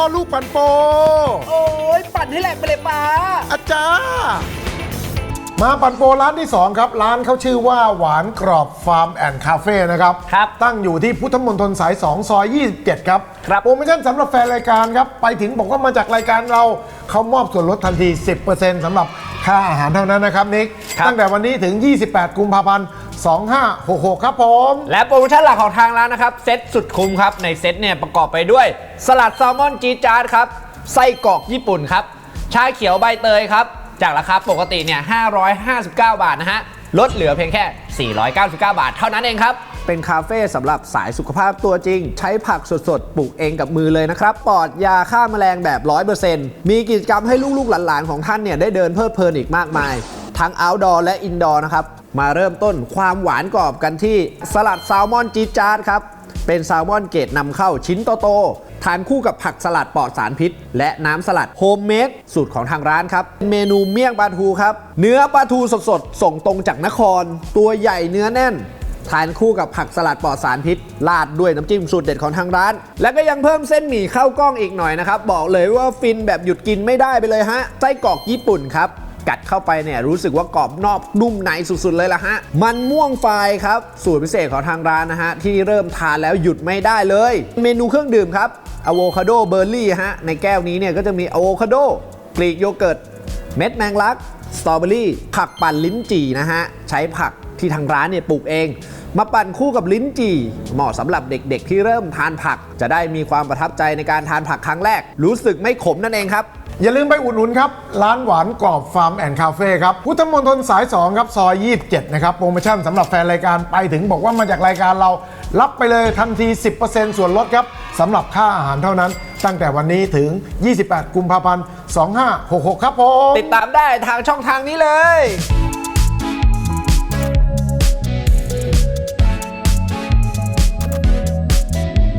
พ่อลูกปันโป โอ้ยปั่นให้แหลกไปเลยป้า อาจารย์มาปันโปร้านที่ 2 ครับ ร้านเขาชื่อว่าหวานกรอบฟาร์มแอนด์คาเฟ่นะครับ ครับ ตั้งอยู่ที่พุทธมณฑลสาย 2 ซอย 27 ครับ ครับ โปรโมชั่นสำหรับแฟนรายการครับ ไปถึงบอกว่ามาจากรายการเราเขามอบส่วนลดทันที 10%สำหรับค่าอาหารเท่านั้นนะครับนิก ครับ ตั้งแต่วันนี้ถึง 28 กุมภาพันธ์ 2566 ครับผม และโปรโมชั่นหลักของทางร้านนะครับ เซตสุดคุ้มครับ ในเซตเนี่ยประกอบไปด้วย สลัดแซลมอนจีดจาร์ดครับ ไส้กรอกญี่ปุ่นครับ ชาเขียวใบเตยครับ จากราคาปกติเนี่ย559 บาทนะฮะ ลดเหลือเพียงแค่ 499 บาท เท่านั้นเองครับ เป็นคาเฟ่สำหรับสายสุขภาพตัวจริง ใช้ผักสดๆ ปลูกเองกับมือเลยนะครับ ปลอดยาฆ่าแมลงแบบ 100%มีกิจกรรมให้ลูกๆหลานๆของท่านเนี่ยได้เดินเพลิดเพลินอีกมากมายทั้ง outdoor และ indoor นะครับ มาเริ่มต้นความหวานกรอบกันที่สลัดแซลมอนจีจาร์ครับ เป็นแซลมอนเกรดนำเข้าชิ้นโตๆทานคู่กับผักสลัดปลอดสารพิษ และน้ำสลัดโฮมเมดสูตรของทางร้านครับ เมนูเมี่ยงปลาทูครับ เนื้อปลาทูสดๆ ส่งตรงจากนคร ตัวใหญ่เนื้อแน่นทานคู่กับผักสลัดปลอดสารพิษราดด้วยน้ำจิ้มสูตรเด็ดของทางร้าน แล้วก็ยังเพิ่มเส้นหมี่เข้ากล้องอีกหน่อยนะครับ บอกเลยว่าฟินแบบหยุดกินไม่ได้ไปเลยฮะไส้กรอกญี่ปุ่นครับ กัดเข้าไปเนี่ยรู้สึกว่ากรอบนอกนุ่มในสุดๆเลยละฮะ มันม่วงไฟครับสูตรพิเศษของทางร้านนะฮะที่เริ่มทานแล้วหยุดไม่ได้เลย เมนูเครื่องดื่มครับอะโวคาโดเบอร์รี่ฮะในแก้วนี้เนี่ยก็จะมีอะโวคาโดกรีกโยเกิร์ตเม็ดแมงลักสตรอเบอรี่ผักปั่นลิ้นจี่นะฮะใช้ผักที่ทางร้านเนี่ยปลูกเอง มาปั่นคู่กับลิ้นจี่ เหมาะสำหรับเด็กๆ ที่เริ่มทานผัก จะได้มีความประทับใจในการทานผักครั้งแรก รู้สึกไม่ขมนั่นเองครับ อย่าลืมไปอุดหนุนครับ ร้านหวานกรอบฟาร์มแอนด์คาเฟ่ครับ พุทธมณฑลสาย 2 ครับ ซอย 27 นะครับ โปรโมชั่นสำหรับแฟนรายการไปถึงบอกว่ามาจากรายการเรา รับไปเลยทันที 10%ส่วนลดครับสำหรับค่าอาหารเท่านั้น ตั้งแต่วันนี้ถึง 28 กุมภาพันธ์ 2566 ครับผม ติดตามได้ทางช่องทางนี้เลย